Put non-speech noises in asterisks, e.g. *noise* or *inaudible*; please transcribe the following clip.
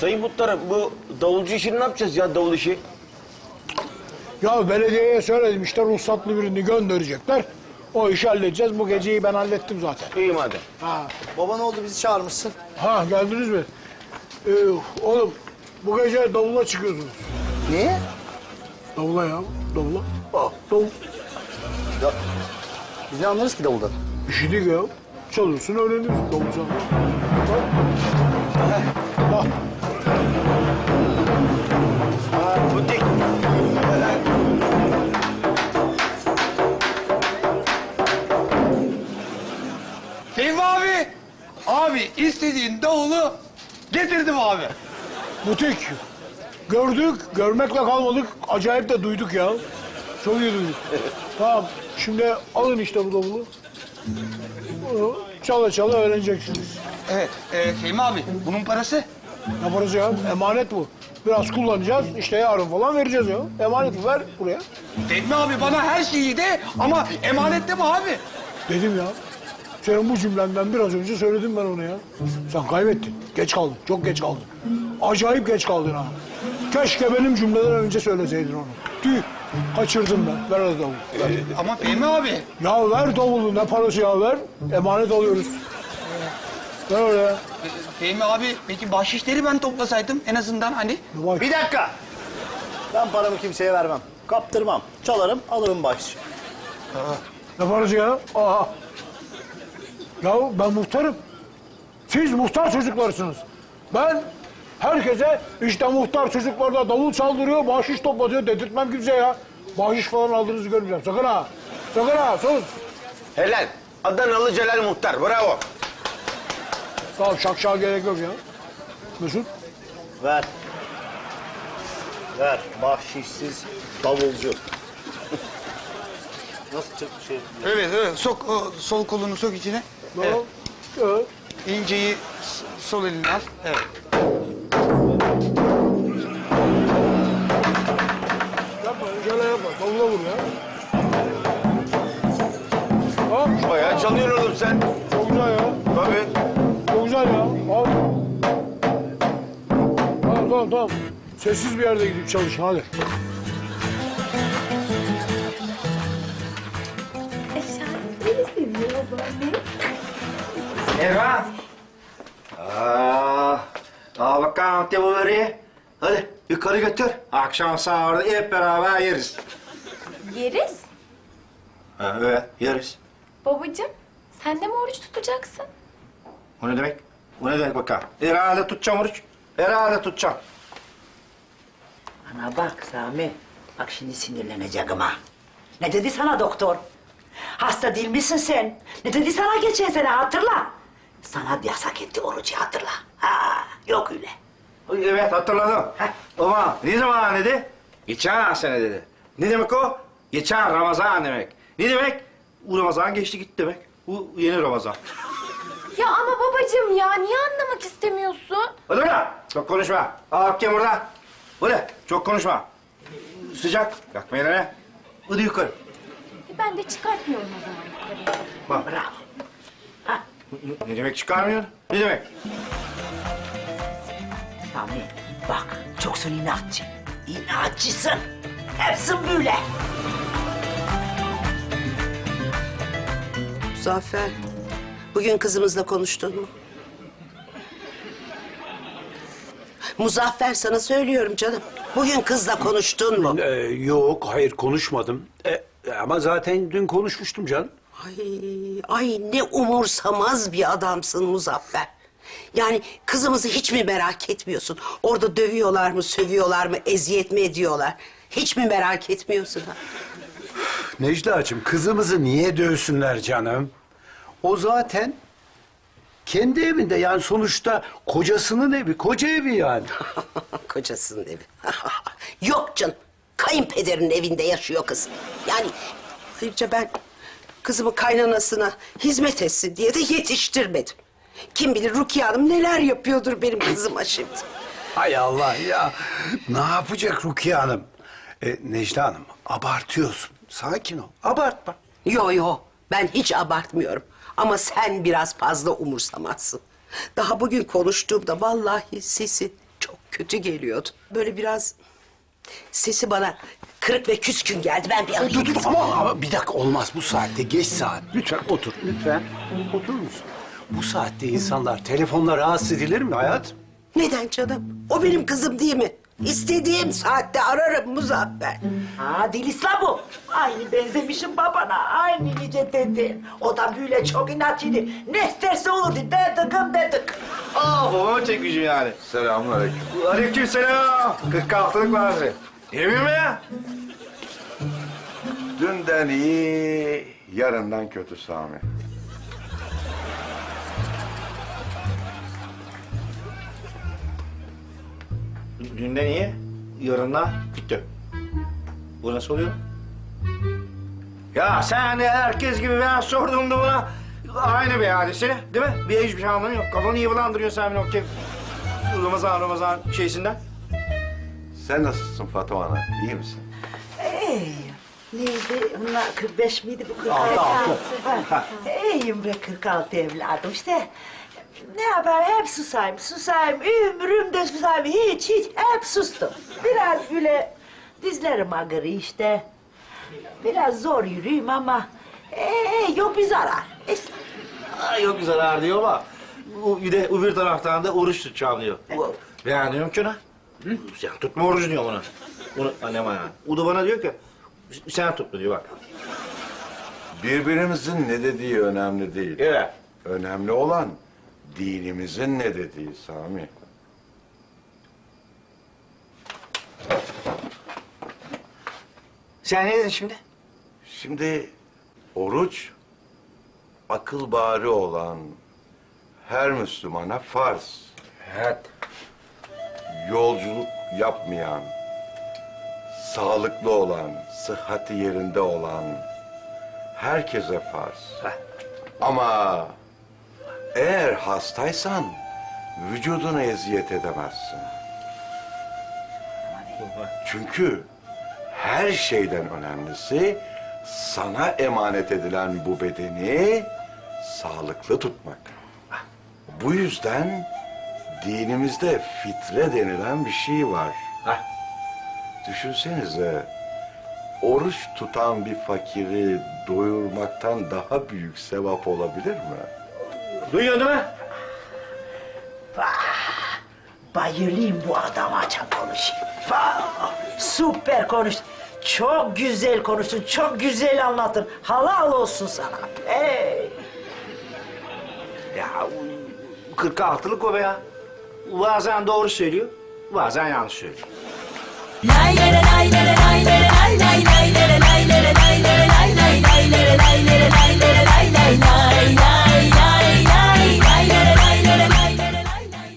Sayın Muhtarım bu davulcu işini ne yapacağız ya davul işi? Ya belediyeye söyledim işte ruhsatlı birini gönderecekler. O işi halledeceğiz. Bu geceyi ben hallettim zaten. İyi madem. Ha, Baba ne oldu bizi çağırmışsın? ha geldiniz mi? Ee, oğlum bu gece davula çıkıyorsunuz. Niye? Davula ya, davula. Ah, davul. Ya, biz ne anlarız ki davuldan? İşidik ya. Çalırsın öğrenirsin davul çalmayı. *laughs* Butik. Fehmi abi. Abi istediğin davulu getirdim abi. Butik. Gördük, görmekle kalmadık. Acayip de duyduk ya. Çok iyi duyduk. tamam, şimdi alın işte bu davulu. Bunu çala çala öğreneceksiniz. Evet e, Fehmi abi bunun parası. Parası ya? Emanet bu. Biraz kullanacağız, işte yarın falan vereceğiz ya. Emanet ver buraya. Fehmi abi bana her şeyi de ama emanette mi abi? Dedim ya. Senin bu cümlenden biraz önce söyledim ben onu ya. Sen kaybettin. Geç kaldın. Çok geç kaldın. Acayip geç kaldın ha. Keşke benim cümleden önce söyleseydin onu. Tüh. Kaçırdım ben. Ver hadi davulu. Ver. Ama Fehmi abi. Ya ver davulu. Ne parası ya ver. Emanet alıyoruz. Ver oraya. Fehmi abi peki bahşişleri ben toplasaydım en azından hani. Bir dakika. Ben paramı kimseye vermem. Kaptırmam. Çalarım, alırım bahşiş. Ne parası ya? Aha. Ya ben muhtarım. Siz muhtar çocuklarsınız. Ben herkese işte muhtar çocuklar da davul çaldırıyor, bahşiş toplatıyor dedirtmem kimseye ya. Bahşiş falan aldığınızı görmeyeceğim. Sakın ha. Sakın ha. Sus. Helal. Adanalı Celal Muhtar. Bravo. Tamam şakşağa gerek yok ya. Mesut. Ver. Ver. Bahşişsiz davulcu. *laughs* Nasıl çık şey? Evet evet sok o, sol kolunu sok içine. Tamam. Evet. İnceyi s- sol eline al. Evet. Yapma. Şöyle yapma. Davula vur ya. Tamam tamam. Sessiz bir yerde gidip çalışın hadi. Beni seviyor babaanne. Erhan. Aa, al bakalım teori. Hadi yukarı götür. Akşam sahurda hep beraber yeriz. Yeriz. Ha, evet yeriz. Babacığım sen de mi oruç tutacaksın? O ne demek? O ne demek bakalım? Herhalde tutacağım oruç. Herhalde tutacağım. Bana bak Sami. Bak şimdi sinirleneceğim ha. Ne dedi sana doktor? Hasta değil misin sen? Ne dedi sana geçen sene hatırla. Sana yasak etti orucu hatırla. Ha, yok öyle. Evet hatırladım. Ama ne zaman dedi? Geçen sene dedi. Ne demek o? Geçen Ramazan demek. Ne demek? Bu Ramazan geçti gitti demek. Bu yeni Ramazan. Ya ama babacığım ya niye anlamak istemiyorsun? Hadi bırak. Çok konuşma. Al hakem burada. Böyle çok konuşma. Sıcak. Yakma yerine. Hadi yukarı. E, Ben de çıkartmıyorum o zaman yukarıya. Bak. Bravo. Ne demek çıkarmıyor? Ne demek? Sami bak çoksun inatçı. İnatçısın. Hepsin böyle. Muzaffer, bugün kızımızla konuştun mu? Muzaffer sana söylüyorum canım. Bugün kızla konuştun mu? Ee, yok, hayır konuşmadım. Ee, ama zaten dün konuşmuştum canım. Ay, ay ne umursamaz bir adamsın Muzaffer. Yani kızımızı hiç mi merak etmiyorsun? Orada dövüyorlar mı, sövüyorlar mı, eziyet mi ediyorlar? Hiç mi merak etmiyorsun? ha? Necla'cığım kızımızı niye dövsünler canım? O zaten kendi evinde yani sonuçta kocasının evi, koca evi yani. *laughs* Kocasının evi. *laughs* Yok canım. Kayınpederin evinde yaşıyor kız. Yani ayrıca ben kızımı kaynanasına hizmet etsin diye de yetiştirmedim. Kim bilir Rukiye Hanım neler yapıyordur benim kızıma şimdi. Hay Allah ya. Ne yapacak Rukiye Hanım? Ee, Necla Hanım abartıyorsun. Sakin ol. Abartma. Yo yo ben hiç abartmıyorum. Ama sen biraz fazla umursamazsın. Daha bugün konuştuğumda vallahi sesi çok kötü geliyordu. Böyle biraz sesi bana kırık ve küskün geldi. Ben bir alayım. Dur dur ama, ama bir dakika olmaz bu saatte geç saat. Lütfen otur lütfen. Oturur musun? Bu saatte insanlar telefonla rahatsız edilir mi hayat? Neden canım? O benim kızım değil mi? İstediğim saatte ararım Muzaffer. Ha Dilisla bu. Aynı benzemişim babana. Aynı nice dedi. O da böyle çok inatçıydı. Ne isterse olurdu. Dedik dedik. Aa babama çekmişim yani. Selamun aleyküm. Aleyküm selam. 46'lık vardı. Emin mi ya? Dünden iyi, yarından kötü Sami. Dünden iyi, yarından kötü. Bu nasıl oluyor? Ya sen de herkes gibi ben sorduğumda buna aynı bir hadise değil mi? Bir hiçbir şey anlamıyor. Kafanı iyi bulandırıyorsun sen benim o kef... Ramazan Ramazan şeysinden. Sen nasılsın Fatma Ana? İyi misin? Ey, neydi? Bunlar 45 miydi bu 46? Ha, İyiyim be 46 evladım işte. Ne yapar hep susayım, susayım. Ömrümde susayım. Hiç hiç hep sustum. Biraz böyle dizlerim ağrıyor işte. Biraz zor yürüyeyim ama ee, yok bir zarar. Es- Aa, yok zarar diyor ama bu bir de öbür taraftan da oruç tutacağım diyor. Bu- Yani diyorum ki ona. Sen tutma orucu diyor ona. Bunu annem yani. O da bana diyor ki sen tutma diyor bak. Birbirimizin ne dediği önemli değil. Evet. Önemli olan dinimizin ne dediği Sami. Sen ne dedin şimdi? Şimdi oruç akıl bari olan her Müslümana farz. Evet. Yolculuk yapmayan, sağlıklı olan, sıhhati yerinde olan herkese farz. Heh. Ama eğer hastaysan vücuduna eziyet edemezsin. Çünkü her şeyden önemlisi sana emanet edilen bu bedeni sağlıklı tutmak. Bu yüzden dinimizde fitre denilen bir şey var. Heh. Düşünsenize oruç tutan bir fakiri doyurmaktan daha büyük sevap olabilir mi? Duyuyor değil mi? Vah! Bayılayım bu adama çok konuşayım. Vah! Süper konuş. Çok güzel konuştun, çok güzel anlattın. Halal olsun sana. Hey! Ya 46'lık o be ya. Bazen doğru söylüyor, bazen yanlış söylüyor. Lay lere lay lere lay lere lay lay lay lere lay lere lay lere lay lay lay lere lay lere lay lere lay lay lay